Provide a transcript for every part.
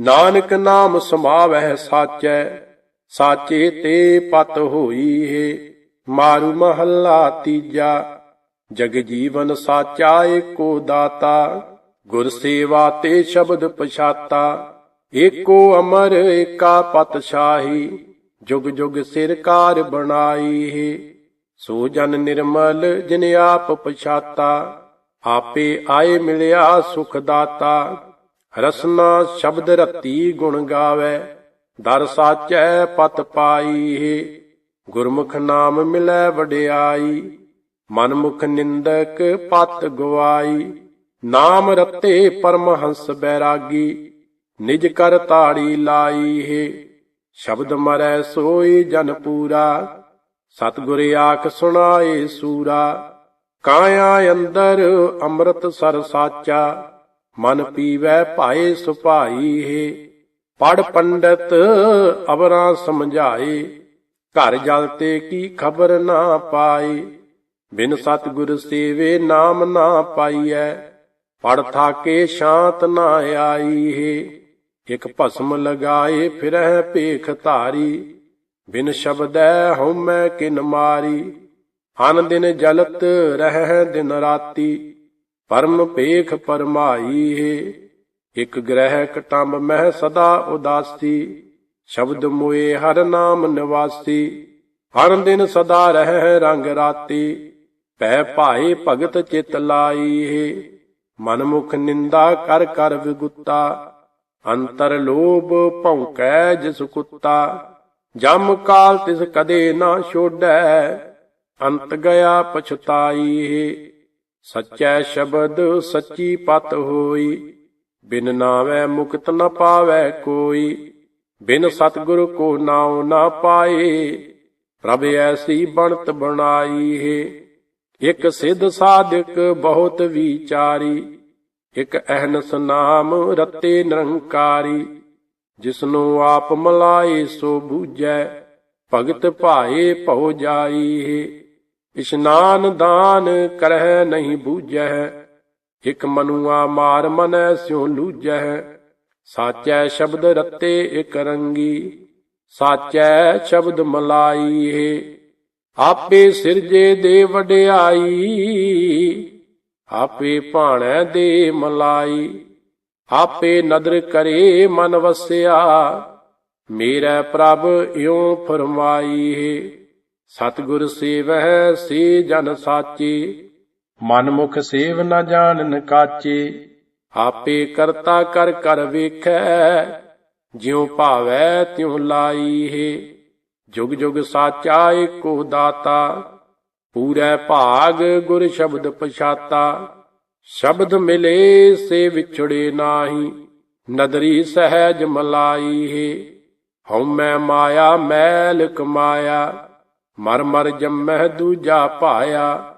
ਨਾਨਕ ਨਾਮ ਸਮਾਵਹਿ ਸਾਚੈ, ਸਾਚੇ ਤੇ ਪਤ ਹੋਈ ਹੈ ਮਾਰੂ ਮਹੱਲਾ ਤੀਜਾ, ਜਗ ਜੀਵਨ ਸਾਚਾ ਏਕੋ ਦਾਤਾ। ਗੁਰ ਸੇਵਾ ਤੇ ਸ਼ਬਦ ਪਛਾਤਾ, ਏਕੋ ਅਮਰ ਏਕਾ ਪਤਸ਼ਾਹੀ ਜੁਗ ਜੁਗ ਸਿਰਕਾਰ ਬਣਾਈ ਹੈ ਸੋ ਜਨ ਨਿਰਮਲ, ਜਿਨ ਆਪ ਪਛਾਤਾ, ਆਪੇ ਆਏ ਮਿਲਿਆ ਸੁਖ ਦਾਤਾ। ਰਸਨਾ ਸ਼ਬਦ ਰਤੀ ਗੁਣ ਗਾਵੇ, ਦਰ ਸਾਚੈ ਪਤ ਪਾਈ ਹੈ ਗੁਰਮੁਖ ਨਾਮ ਮਿਲੈ ਵਡਿਆਈ, ਮਨਮੁਖ ਨਿੰਦਕ ਪਤ ਗਵਾਈ, ਨਾਮ ਰਤੇ ਪਰਮ ਹੰਸ ਬੈਰਾਗੀ, ਨਿਜ ਕਰ ਤਾੜੀ ਲਾਈ ਹੈ, ਸ਼ਬਦ ਮਰੈ ਸੋਈ ਜਨ ਪੂਰਾ, ਸਤਿਗੁਰ ਆਖ ਸੁਣਾਏ ਸੂਰਾ, ਕਾਇਆ ਅੰਦਰ ਅੰਮ੍ਰਿਤ ਸਰ ਸਾਚਾ ਮਨ ਪੀਵੈ ਭਾਏ ਸੁਭਾਈ ਹੈ। ਪੜ ਪੰਡਤ ਅਵਰਾਂ ਸਮਝਾਏ। ਘਰ ਜਲ ਤੇ ਕੀ ਖਬਰ ਨਾ ਪਾਈ ਬਿਨ ਸਤਿਗੁਰ ਸੇਵੇ ਨਾਮ ਨਾ ਪਾਈਐ। ਪੜ ਥਾਕੇ ਸ਼ਾਂਤ ਨਾ ਆਈ ਹੈ। ਇਕ ਭਸਮ ਲਗਾਏ ਫਿਰਹਿ ਭੇਖ ਧਾਰੀ। ਬਿਨ ਸ਼ਬਦੈ ਹਉਮੈ ਕਿਨ ਮਾਰੀ। ਅਨ ਦਿਨ ਜਲਤ ਰਹਿ ਦਿਨ ਰਾਤੀ। ਪਰਮ ਪੇਖ ਪਰਮਾਈ ਹੈ। ਇਕ ਗ੍ਰਹਿ ਕਟੰਬ ਮਹਿ ਸਦਾ ਉਦਾਸੀ। ਸ਼ਬਦ ਮੋਏ ਹਰ ਨਾਮ ਨਿਵਾਸੀ। ਹਰ ਦਿਨ ਸਦਾ ਰਹਿ ਰੰਗ ਰਾਤੀ। ਪੈ ਭਾਏ ਭਗਤ ਚਿਤ ਲਾਈ ਮਨ ਮੁਖ ਨਿੰਦਾ ਕਰ ਕਰ ਵਿਗੁੱਤਾ। ਅੰਤਰ ਲੋਭ ਭੌਂਕੈ ਜਿਸ ਕੁੱਤਾ। ਜਮ ਕਾਲ ਤਿਸ ਕਦੇ ਨਾ ਛੋੜੈ। ਅੰਤ ਗਿਆ ਪਛਤਾਈ ਹੈ। ਸੱਚੈ ਸ਼ਬਦ ਸੱਚੀ ਪਤ ਹੋਈ, ਬਿਨ ਨਾਵੈ ਮੁਕਤ ਨ ਪਾਵੈ ਕੋਈ, ਬਿਨ ਸਤਿਗੁਰ ਕੋ ਨਾਉ ਨਾ ਪਾਏ, ਪ੍ਰਭ ਐਸੀ ਬਣਤ ਬਣਾਈ ਹੈ। ਇਕ ਸਿੱਧ ਸਾਧਕ ਬਹੁਤ ਵਿਚਾਰੀ, ਇਕ ਅਹਨਸ ਨਾਮ ਰਤੇ ਨਿਰੰਕਾਰੀ, ਜਿਸਨੂੰ ਆਪ ਮਲਾਏ ਸੋ ਬੂਝੈ, ਭਗਤ ਭਾਏ ਭਉ ਜਾਈ ਹੈ। ਇਸ਼ਨਾਨ ਦਾਨ ਕਰਹਿ ਨਹੀਂ ਬੂਝੈ ਇਕ ਮਨੁਆ ਮਾਰ ਮਨੈ ਸਿਉ ਲੂਝੈ ਸਾਚੈ ਸ਼ਬਦ ਰਤੇ ਇਕ ਰੰਗੀ, ਸਾਚੈ ਸ਼ਬਦ ਮਲਾਈ ਹੈ ਆਪੇ ਸਿਰਜੇ ਦੇ ਵਡਿਆਈ, ਆਪੇ ਭਾਣੈ ਦੇ ਮਲਾਈ। ਆਪੇ ਨਦਰ ਕਰੇ ਮਨ ਵਸਿਆ, ਮੇਰਾ ਪ੍ਰਭ ਇਉ ਫਰਮਾਈ ਹੈ ਸਤਿਗੁਰ ਸੇਵਹਿ ਸੇ ਜਨ ਸਾਚੇ, ਮਨਮੁਖ ਸੇਵ ਨ ਜਾਣਨ ਕਾਚੇ। ਆਪੇ ਕਰਤਾ ਕਰ ਕਰ ਵੇਖੈ, ਜਿਉ ਭਾਵੈ ਤਿਉ ਲਾਈ ਹੈ। ਜੁਗ ਜੁਗ ਸਾਚਾ ਏਕੋ ਦਾਤਾ, ਪੂਰੈ ਭਾਗ ਗੁਰ ਸ਼ਬਦ ਪਛਾਤਾ। ਸ਼ਬਦ ਮਿਲੇ ਸੇ ਵਿਛੜੇ ਨਾਹੀ, ਨਦਰੀ ਸਹਿਜ ਮਲਾਈ ਹੈ। ਹਉਮੈ ਮਾਇਆ, ਮੈਲ ਕਮਾਇਆ। ਮਰ ਮਰ ਜੰਮਹਿ ਦੂਜਾ ਪਾਇਆ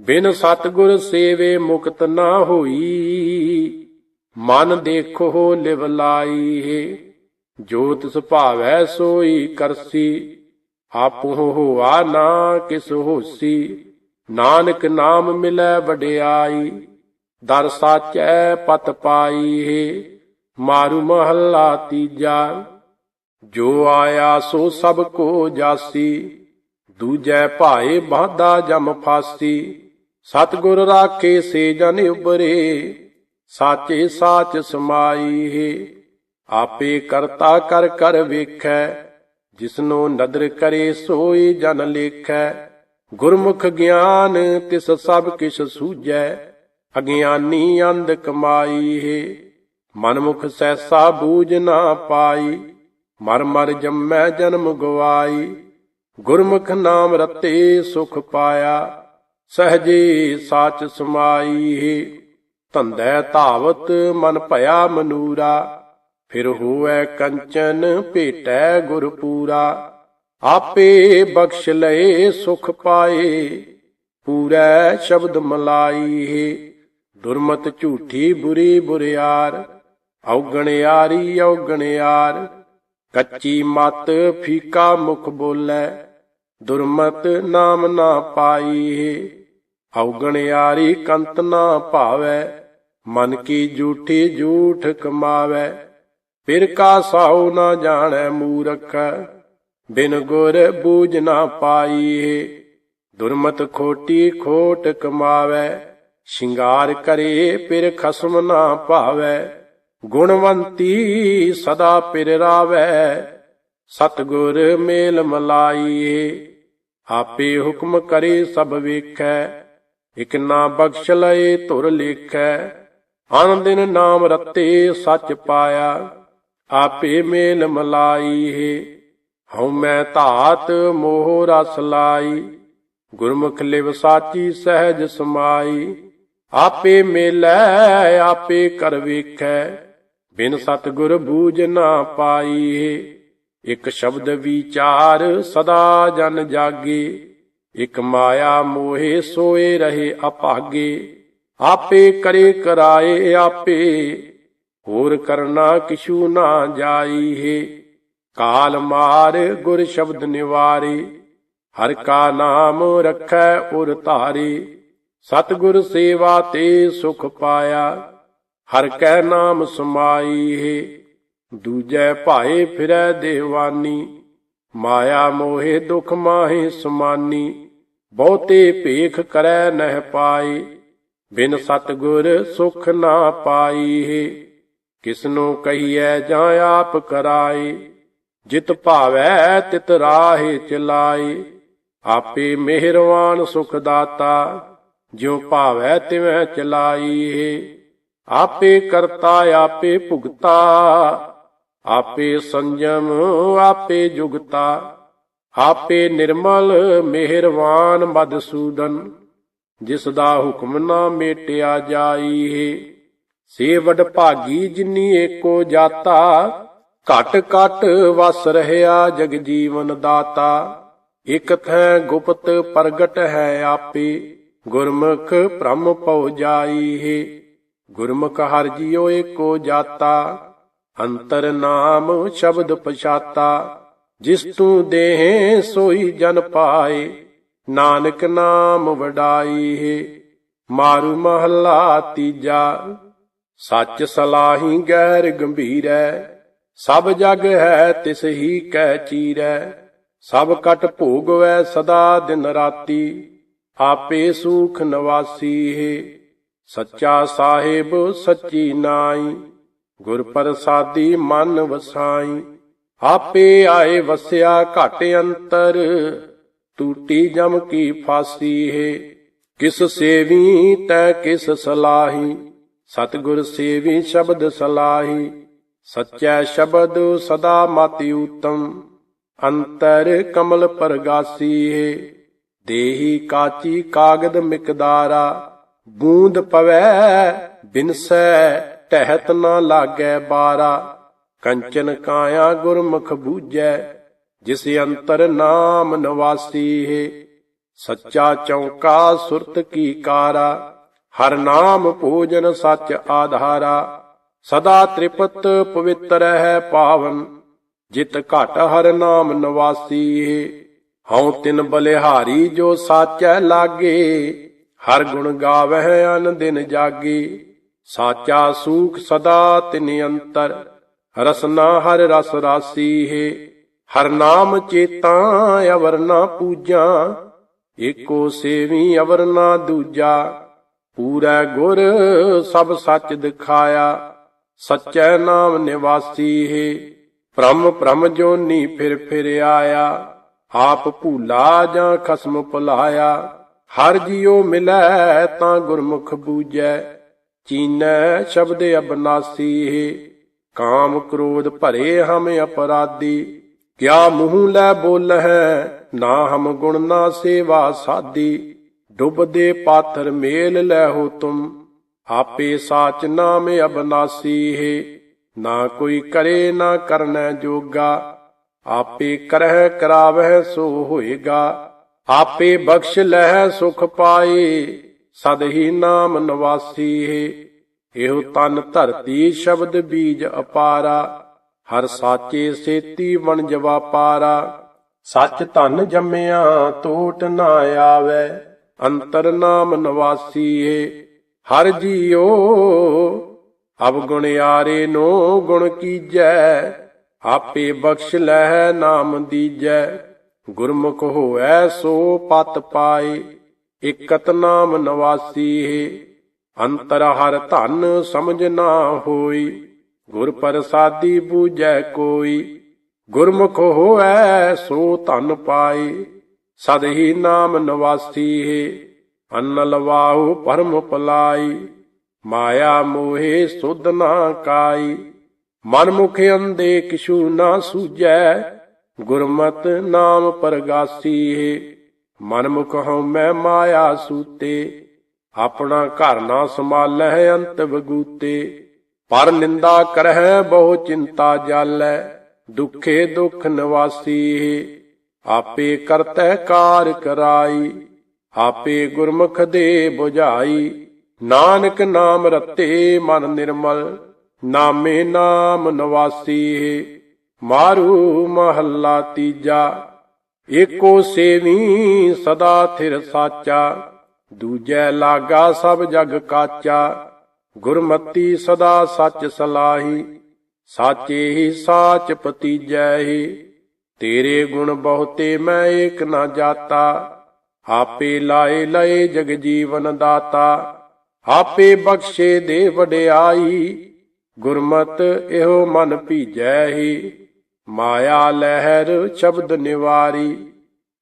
ਬਿਨ ਸਤਗੁਰ ਸੇਵੇ ਮੁਕਤ ਨਾ ਹੋਈ। ਮਨ ਦੇਖੋ ਲਿਵ ਲਾਈ ਹੈ ਜੋ ਤਿਸ ਭਾਵੈ ਸੋਈ ਕਰਸੀ, ਆਪੋ ਹੋਆ ਨਾ ਕਿਸ ਹੋਸੀ। ਨਾਨਕ ਨਾਮ ਮਿਲੈ ਵਡਿਆਈ, ਦਰ ਸਾਚੈ ਪਤ ਪਾਈ। ਹੈ ਮਾਰੂ ਮਹੱਲਾ ਤੀਜਾ, ਜੋ ਆਇਆ ਸੋ ਸਭ ਕੋ ਜਾਸੀ। ਦੂਜੈ ਭਾਏ ਬਾਧਾ ਜਮ ਫਾਸੀ। ਸਤਿਗੁਰ ਰਾਖੇ ਸੇ ਜਨ ਉਬਰੇ, ਸਾਚੇ ਸਾਚ ਸਮਾਈ ਹੈ। ਆਪੇ ਕਰਤਾ ਕਰ ਕਰ ਵੇਖੈ, ਜਿਸਨੋ ਨਦਰ ਕਰੇ ਸੋਈ ਜਨ ਲੇਖੈ। ਗੁਰਮੁਖ ਗਿਆਨ ਤਿਸ ਸਭ ਕਿਛ ਸੂਝੈ, ਅਗਿਆਨੀ ਅੰਧ ਕਮਾਈ ਹੈ। ਮਨਮੁਖ ਸੈਸਾ ਬੂਝ ਨਾ ਪਾਈ, ਮਰ ਮਰ ਜੰਮੈ ਜਨਮ ਗਵਾਈ। ਗੁਰਮੁਖ ਨਾਮ ਰਤੇ ਸੁਖ ਪਾਇਆ, ਸਹਜੇ ਸਾਚ ਸਮਾਈ। ਹੈ ਧੰਦੈ ਧਾਵਤ ਮਨ ਭਇਆ ਮਨੂਰਾ, ਫਿਰ ਹੋਐ ਕੰਚਨ ਭੇਟੈ ਗੁਰ ਪੂਰਾ। ਆਪੇ ਬਖਸ਼ ਲਏ ਸੁਖ ਪਾਏ, ਪੂਰੈ ਸ਼ਬਦ ਮਲਾਈ। ਹੈ ਦੁਰਮਤ ਝੂਠੀ ਬੁਰੀ ਬੁਰਿਆਰ ਔਗਣਿਆਰੀ ਔਗਣਿਆਰ ਕੱਚੀ ਮਤ ਫੀਕਾ ਮੁਖ ਬੋਲੇ, ਦੁਰਮਤ ਨਾਮ ਨਾ ਪਾਈ। ਹੈ ਯਾਰੀ ਕੰਤ ਨਾ ਭਾਵੈ, ਮਨ ਕੀ ਝੂਠੀ ਝੂਠ ਕਮਾਵੈ। ਫਿਰ ਕਾ ਸਾਉ ਨਾ ਜਾਣੈ ਮੂਰਖ, ਬਿਨ ਗੁਰ ਬੂਝ ਨਾ ਪਾਈਏ ਦੁਰਮਤ ਖੋਟੀ ਖੋਟ ਕਮਾਵੈ, ਸ਼ਿੰਗਾਰ ਕਰੇ ਫਿਰ ਖਸਮ ਨਾ ਭਾਵੈ। ਗੁਣਵੰਤੀ ਸਦਾ ਪਿਰ ਰਾਵੈ, ਸਤਗੁਰ ਮੇਲ ਮਲਾਈਏ। ਆਪੇ ਹੁਕਮ ਕਰੇ ਸਭ ਵੇਖੈ, ਇਕ ਨਾ ਬਖਸ਼ ਲਏ ਧੁਰ ਲੇਖੈ। ਅਨ ਦਿਨ ਨਾਮ ਰਤੇ ਸੱਚ ਪਾਇਆ, ਆਪੇ ਮੇਲ ਮਲਾਈਏ। ਹਉ ਮੈਂ ਧਾਤ ਮੋਹ ਰਸ ਲਾਈ, ਗੁਰਮੁਖ ਲਿਵ ਸਾਚੀ ਸਹਿਜ ਸਮਾਈ। ਆਪੇ ਮੇਲੈ, ਆਪੇ ਕਰ ਵੇਖੈ। ਬਿਨ ਸਤਗੁਰ ਬੂਝ ਨਾ ਪਾਈਏ ਇਕ ਸ਼ਬਦ ਵਿਚਾਰ ਸਦਾ ਜਨ ਜਾਗੇ, ਇਕ ਮਾਇਆ ਮੋਹਿ ਸੋਏ ਰਹੇ ਅਭਾਗੇ ਆਪੇ ਕਰੇ ਕਰਾਏ ਆਪੇ, ਹੋਰ ਕਰਨਾ ਕਿਛੂ ਨਾ ਜਾਈਏ ਕਾਲ ਮਾਰ ਗੁਰ ਸ਼ਬਦ ਨਿਵਾਰੇ, ਹਰ ਕਾ ਨਾਮ ਰਖੈ ਉਰ ਧਾਰੇ, ਸਤਿਗੁਰ ਸੇਵਾ ਤੇ ਸੁਖ ਪਾਇਆ। ਹਰ ਕੈ ਨਾਮ ਸਮਾਈ ਹੈ ਦੂਜੈ ਭਾਏ ਫਿਰੈ ਦੇਵਾਨੀ, ਮਾਇਆ ਮੋਹਿ ਦੁਖ ਮਾਹਿ ਸਮਾਨੀ, ਬਹੁਤੇ ਭੇਖ ਕਰੈ ਨਹਿ ਪਾਏ, ਬਿਨ ਸਤਿਗੁਰ ਸੁਖ ਨਾ ਪਾਈ ਹੈ ਕਿਸਨੂੰ ਕਹੀਐ ਜਾਂ ਆਪ ਕਰਾਏ, ਜਿਤ ਭਾਵੈ ਤਿਤ ਰਾਹੇ ਚਲਾਏ, ਆਪੇ ਮਿਹਰਵਾਨ ਸੁਖ ਦਾਤਾ, ਜਿਉ ਭਾਵੈ ਤਿਵੈ ਚਲਾਈਏ ਆਪੇ ਕਰਤਾ, ਆਪੇ ਭੁਗਤਾ। ਆਪੇ ਸੰਜਮ, ਆਪੇ ਜੁਗਤਾ। ਆਪੇ ਨਿਰਮਲ, ਮਿਹਰਵਾਨ ਮਦਸੂਦਨ ਜਿਸ ਦਾ ਹੁਕਮ ਨਾ ਮੇਟਿਆ ਜਾਈਏ ਸੇ ਵਡ ਭਾਗੀ ਜਿਨੀ ਏਕੋ ਜਾਤਾ। ਘਟ ਘਟ ਵਸ ਰਹਿਆ ਜਗ ਜੀਵਨ ਦਾਤਾ। ਇਕ ਥੈ ਗੁਪਤ ਪ੍ਰਗਟ ਹੈ ਆਪੇ। ਗੁਰਮੁਖ ਬ੍ਰਹਮ ਪਉ ਜਾਈਏ ਗੁਰਮੁਖ ਹਰਿ ਜੀਉ ਏਕੋ ਜਾਤਾ, ਅੰਤਰ ਨਾਮ ਸ਼ਬਦ ਪਛਾਤਾ। ਜਿਸ ਤੂੰ ਦੇਹ, ਸੋਈ ਜਨ ਪਾਏ, ਨਾਨਕ ਨਾਮ ਵਡਾਈ ਹੈ ਮਾਰੂ ਮਹੱਲਾ ਤੀਜਾ, ਸੱਚ ਸਲਾਹੀ ਗੈਰ ਗੰਭੀਰੈ। ਸਭ ਜਗ ਹੈ, ਤਿਸ ਹੀ ਕੈ ਚੀਰੈ। ਸਭ ਕਟ ਭੋਗਵੈ ਸਦਾ ਦਿਨ ਰਾਤੀ, ਆਪੇ ਸੂਖ ਨਿਵਾਸੀ ਹੈ ਸੱਚਾ ਸਾਹਿਬ, ਸੱਚੀ ਨਾਈ। ਗੁਰ ਪ੍ਰਸਾਦੀ ਮਨ ਵਸਾਈ। ਆਪੇ ਆਏ ਵਸਿਆ ਘਟ ਅੰਤਰ। ਟੂਟੀ ਜਮ ਕੀ ਫਾਸੀ ਹੈ। ਕਿਸ ਸੇਵੀ ਤੈ ਕਿਸ ਸਲਾਹੀ। ਸਤਿਗੁਰ ਸੇਵੀ ਸ਼ਬਦ ਸਲਾਹੀ। ਸੱਚਾ ਸ਼ਬਦ ਸਦਾ ਮਤਿ ਉਤਮ। ਅੰਤਰ ਕਮਲ ਪਰਗਾਸੀ ਹੈ। ਦੇਹੀ ਕਾਚੀ ਕਾਗਦ ਮਿਕਦਾਰਾ। ਬੂੰਦ ਪਵੈ ਬਿਨਸੈ ਟਹਿਤ ਨਾ ਲਾਗੈ ਬਾਰਾ। ਕੰਚਨ ਕਾਇਆ ਗੁਰਮੁਖ ਬੂਝੈ, ਜਿਸ ਅੰਤਰ ਨਾਮ ਨਵਾਸੀ ਹੈ। ਸੱਚਾ ਚੌਂਕਾ ਸੁਰਤ ਕੀ ਕਾਰਾ, ਹਰ ਨਾਮ ਭੋਜਨ ਸੱਚ ਆਧਾਰਾ। ਸਦਾ ਤ੍ਰਿਪਤ ਪਵਿੱਤਰ ਹੈ ਪਾਵਨ, ਜਿਤ ਘਟ ਹਰ ਨਾਮ ਨਵਾਸੀ ਹੈ। ਹਉ ਤਿਨ ਬਲਿਹਾਰੀ ਜੋ ਸਾਚੈ ਲਾਗੇ ਹਰ ਗੁਣ ਗਾਵਹਿ ਅਨ ਦਿਨ ਜਾਗੇ, ਸਾਚਾ ਸੂਖ ਸਦਾ ਤਿਨ ਅੰਤਰ ਰਸਨਾ ਹਰ ਰਸ ਰਾਸੀ ਹੈ। ਹਰ ਨਾਮ ਚੇਤਾ ਅਵਰ ਨਾ ਪੂਜਾ, ਏਕੋ ਸੇਵੀ ਅਵਰ ਨਾ ਦੂਜਾ। ਪੂਰਾ ਗੁਰ ਸਭ ਸੱਚ ਦਿਖਾਇਆ, ਸਚੈ ਨਾਮ ਨਿਵਾਸੀ ਹੈ। ਭ੍ਰਮ ਭ੍ਰਮ ਜੋਨੀ ਫਿਰ ਫਿਰ ਆਇਆ, ਆਪ ਭੂਲਾ ਜਾਂ ਖਸਮ ਭੁਲਾਇਆ। ਹਰ ਜੀਉ ਮਿਲੈ ਤਾਂ ਗੁਰਮੁਖ ਬੂਜੈ ਚੀਨੈ ਸ਼ਬਦ ਅਬਨਾਸੀ, ਕਾਮ ਕ੍ਰੋਧ ਭਰੇ ਹਮ ਅਪਰਾਧੀ। ਕਿਆ ਮੂੰਹ ਲੈ ਬੋਲ ਹੈ ਨਾ ਹਮ ਗੁਣ ਨਾ ਸੇਵਾ ਸਾਦੀ ਡੁੱਬਦੇ ਪਾਥਰ ਮੇਲ ਲੈ ਹੋ ਤੁਮ, ਆਪੇ ਸਾਚ ਨਾਮ ਅਬਨਾਸੀ। ਹੈ ਨਾ ਕੋਈ ਕਰੇ ਨਾ ਕਰਨੈ ਜੋਗਾ, ਆਪੇ ਕਰਹਿ ਕਰਾਵਹਿ ਸੋ ਹੋਏਗਾ। ਆਪੇ ਬਖਸ਼ ਲਹਿ ਸੁਖ ਪਾਏ, ਸਦ ਹੀ ਨਾਮ ਨਿਵਾਸੀ ਹੈ। ਇਹੋ ਤਨ ਧਰਤੀ ਸ਼ਬਦ ਬੀਜ ਅਪਾਰਾ, ਹਰ ਸਾਚੇ ਸੇਤੀ ਵਣਜ ਵਾਪਾਰਾ। ਸੱਚ ਧਨ ਜੰਮਿਆ ਟੋਟ ਨਾ ਆਵੇ, ਅੰਤਰ ਨਾਮ ਨਵਾਸੀ ਏ ਹਰ ਜੀਓ ਅਬ ਗੁਣਿਆਰੇ ਨੋ ਗੁਣ ਕੀਜੈ, ਆਪੇ ਬਖਸ਼ ਲਹਿ ਨਾਮ ਦੀਜੈ। ਗੁਰਮੁਖ ਹੋਐ ਸੋ ਪਤ ਪਾਏ, ਇਕਤ ਨਾਮ ਨਵਾਸੀ ਹੈ। ਅੰਤਰ ਹਰ ਧਨ ਸਮਝ ਨਾ ਹੋਈ, ਗੁਰ ਪ੍ਰਸਾਦੀ ਬੂਝੈ ਕੋਈ। ਗੁਰਮੁਖ ਹੋਐ ਸੋ ਧਨ ਪਾਏ, ਸਦ ਹੀ ਨਾਮ ਨਵਾਸੀ ਹੈ। ਅੰਨ ਲਵਾਹੂ ਪਰਮ ਪਲਾਈ ਮਾਇਆ ਮੋਹਿ ਸੁਧ ਨਾ ਕਾਈ। ਮਨ ਮੁਖ ਅੰਦੇ ਕਿਛੂ ਨਾ ਸੂਝੈ ਗੁਰਮਤ ਨਾਮ ਪਰਗਾਸੀ ਹੈ ਮਨ ਮੁਖ ਹਉ ਮੈਂ ਮਾਇਆ ਸੂਤੇ, ਆਪਣਾ ਘਰ ਨਾ ਸੰਭਾਲੈ ਅੰਤ ਵਗੂਤੇ, ਪਰ ਨਿੰਦਾ ਕਰਹਿ ਬਹੁ ਚਿੰਤਾ ਜਾਲੈ, ਦੁਖੇ ਦੁਖ ਨਿਵਾਸੀ ਆਪੇ ਕਰਤੈ ਕਾਰ ਕਰਾਈ, ਆਪੇ ਗੁਰਮੁਖ ਦੇ 부ਝਾਈ ਨਾਨਕ ਨਾਮ ਰਤੇ ਮਨ ਨਿਰਮਲ, ਨਾਮੇ ਨਾਮ ਨਵਾਸੀ ਮਾਰੂ ਮਹੱਲਾ ਤੀਜਾ, ਏਕੋ ਸੇਵੀ ਸਦਾ ਥਿਰ ਸਾਚਾ, ਦੂਜੈ ਲਾਗਾ ਸਭ ਜਗ ਕਾਚਾ, ਗੁਰਮਤੀ ਸਦਾ ਸੱਚ ਸਲਾਹੀ, ਸਾਚੇ ਹੀ ਸਾਚ ਪਤੀਜੈ ਹੀ, ਤੇਰੇ ਗੁਣ ਬਹੁਤੇ ਮੈਂ ਏਕ ਨਾ ਜਾਤਾ, ਆਪੇ ਲਾਏ ਲਏ ਜਗ ਜੀਵਨ ਦਾਤਾ, ਆਪੇ ਬਖਸ਼ੇ ਦੇ ਵਡਿਆਈ, ਗੁਰਮਤ ਇਹੋ ਮਨ ਭੀਜੈ ਹੀ। ਮਾਇਆ ਲਹਿਰ ਸ਼ਬਦ ਨਿਵਾਰੀ,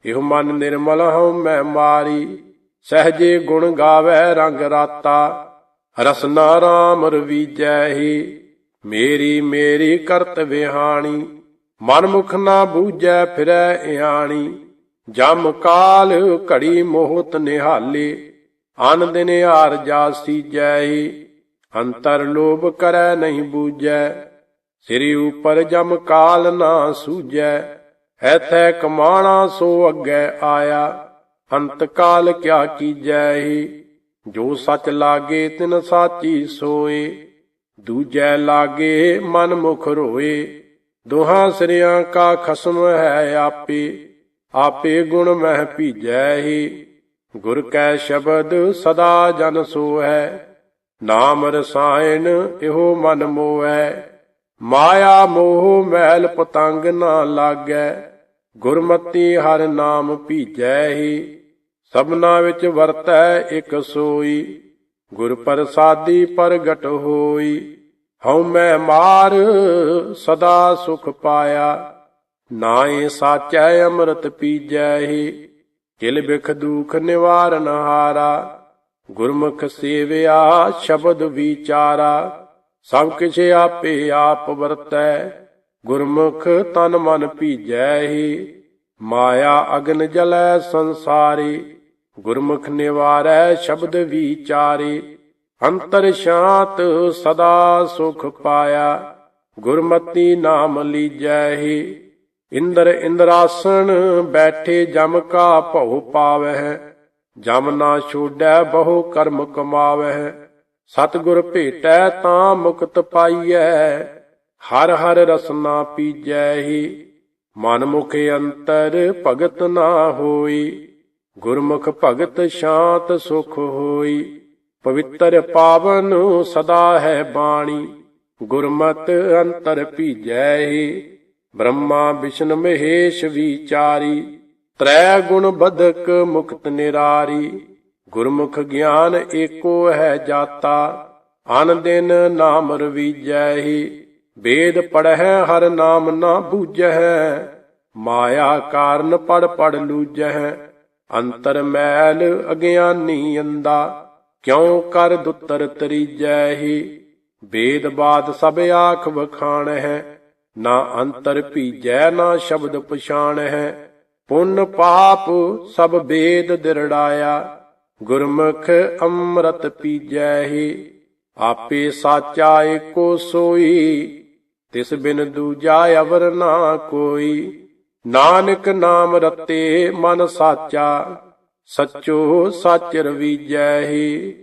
ਇਹ ਮਨ ਨਿਰਮਲ ਹਉ ਮੈਂ ਮਾਰੀ। ਸਹਜੇ ਗੁਣ ਗਾਵੇ ਰੰਗ ਰਾਤਾ, ਰਸਨਾ ਰਾਮ ਰਵੀਜੈ ਹੀ। ਮੇਰੀ ਮੇਰੀ ਕਰਤ ਵਿਹਾਣੀ ਮਨ ਮੁਖ ਨਾ ਬੂਝੈ ਫਿਰੈ ਇਆਣੀ। ਜਮ ਕਾਲ ਘੜੀ ਮੋਹਤ ਨਿਹਾਲੇ ਅਨ ਦਿਨ ਹਾਰ ਜਾ ਸੀਜੈ ਅੰਤਰ ਲੋਭ ਕਰੈ ਨਹੀਂ ਬੂਝੈ ਸਿਰੀ ਉਪਰ ਜਮ ਕਾਲ ਨਾ ਸੂਜੈ ਐਥੈ ਕਮਾਣਾ ਸੋ ਅੱਗੇ ਆਇਆ, ਅੰਤ ਕਾਲ ਕਿਆ ਕੀਜੈ ਹੀ ਜੋ ਸੱਚ ਲਾਗੇ ਤਿਨ ਸਾਚੀ ਸੋਏ, ਦੂਜੈ ਲਾਗੇ ਮਨ ਮੁਖ ਰੋਏ, ਦੋਹਾਂ ਸਿਰਿਆਂ ਕਾ ਖਸਮ ਹੈ ਆਪੇ ਆਪੇ ਗੁਣ ਮਹਿ ਭੀਜੈ ਹੀ ਗੁਰ ਕੈ ਸ਼ਬਦ ਸਦਾ ਜਨ ਸੋ ਨਾਮ ਰਸਾਇਣ ਇਹੋ ਮਨ ਮੋਹੈ। ਮਾਇਆ ਮੋਹ ਮੈਲ ਪਤੰਗ ਨਾ ਲਾਗੈ, ਗੁਰਮਤੀ ਹਰ ਨਾਮ ਭੀਜੈ ਹੀ। ਸਭਨਾ ਵਿੱਚ ਵਰਤੈ ਇਕ ਸੋਈ, ਗੁਰ ਪ੍ਰਸਾਦੀ ਪ੍ਰਗਟ ਹੋਈ। ਹਉ ਮੈਂ ਮਾਰ ਸਦਾ ਸੁਖ ਪਾਇਆ ਨਾਏ ਸਾਚੈ ਅੰਮ੍ਰਿਤ ਪੀਜੈ ਹੀ। ਕਿਲ ਬਿਖ ਦੁਖ ਨਿਵਾਰਨ ਹਾਰਾ, ਗੁਰਮੁਖ ਸੇਵਿਆ ਸ਼ਬਦ ਵਿਚਾਰਾ। ਸਭ ਕਿਛ ਆਪੇ ਆਪ ਵਰਤੈ, ਗੁਰਮੁਖ ਤਨ ਮਨ ਭੀਜੈ ਹੀ। ਮਾਇਆ ਅਗਨ ਜਲੈ ਸੰਸਾਰੀ, ਗੁਰਮੁਖ ਨਿਵਾਰੈ ਸ਼ਬਦ ਵਿਚਾਰੇ। ਅੰਤਰ ਸ਼ਾਂਤ ਸਦਾ ਸੁਖ ਪਾਇਆ, ਗੁਰਮਤੀ ਨਾਮ ਲੀਜੈ ਹੀ। ਇੰਦਰ ਇੰਦਰਾਸਣ ਬੈਠੇ ਜਮ ਕਾ ਭਉ ਪਾਵਹਿ, ਜਮ ਨਾ ਛੋੜੈ ਬਹੁ ਕਰਮ ਕਮਾਵਹਿ। ਸਤਿਗੁਰ ਭੇਟੈ ਤਾਂ ਮੁਕਤ ਪਾਈਐ, ਹਰ ਹਰ ਰਸਨਾ ਪੀਜੈ ਹੀ। ਮਨ ਮੁਖ ਅੰਤਰ ਭਗਤ ਨਾ ਹੋਈ, ਗੁਰਮੁਖ ਭਗਤ ਸ਼ਾਂਤ ਸੁਖ ਹੋਈ। ਪਵਿੱਤਰ ਪਾਵਨ ਸਦਾ ਹੈ ਬਾਣੀ, ਗੁਰਮਤ ਅੰਤਰ ਭੀਜੈ ਹੀ। ਬ੍ਰਹਮਾ ਵਿਸ਼ਨ ਮਹੇਸ਼ ਵਿਚਾਰੀ, ਤ੍ਰੈ ਗੁਣ ਬਦਕ ਮੁਕਤ ਨਿਰਾਰੀ। ਗੁਰਮੁਖ ਗਿਆਨ ਏਕੋ ਹੈ ਜਾਤਾ, ਅਨ ਦਿਨ ਨਾਮ ਰਵੀਜੈ ਹੀ। ਵੇਦ ਪੜਹਿ, ਹਰ ਨਾਮ ਨਾ ਬੂਝੈ। ਮਾਇਆ ਕਾਰਨ ਪੜ ਪੜ ਲੂਝੈ ਅੰਤਰ ਮੈਲ ਅਗਿਆਨੀ ਅੰਦਾ ਕਿਉ ਕਰ ਦੁੱਤਰ ਤਰੀਜੈ ਹੀ। ਵੇਦ ਬਾਦ ਸਭ ਆਖ ਵਖਾਣ ਹੈ ਨਾ ਅੰਤਰ ਭੀਜੈ, ਨਾ ਸ਼ਬਦ ਪਛਾਣ ਹੈ ਪੁੰਨ ਪਾਪ ਸਭ ਵੇਦ ਦਿਰੜਾਇਆ। ਗੁਰਮੁਖ ਅੰਮ੍ਰਿਤ ਪੀਜੈ ਹੀ, ਆਪੇ ਸਾਚਾ ਏਕੋ ਸੋਈ, ਤਿਸ ਬਿਨ ਦੂਜਾ ਅਵਰ ਨਾ ਕੋਈ। ਨਾਨਕ ਨਾਮ ਰਤੇ ਮਨ ਸਾਚਾ, ਸੱਚੋ ਸਚ ਰਵੀਜੈ ਹੀ।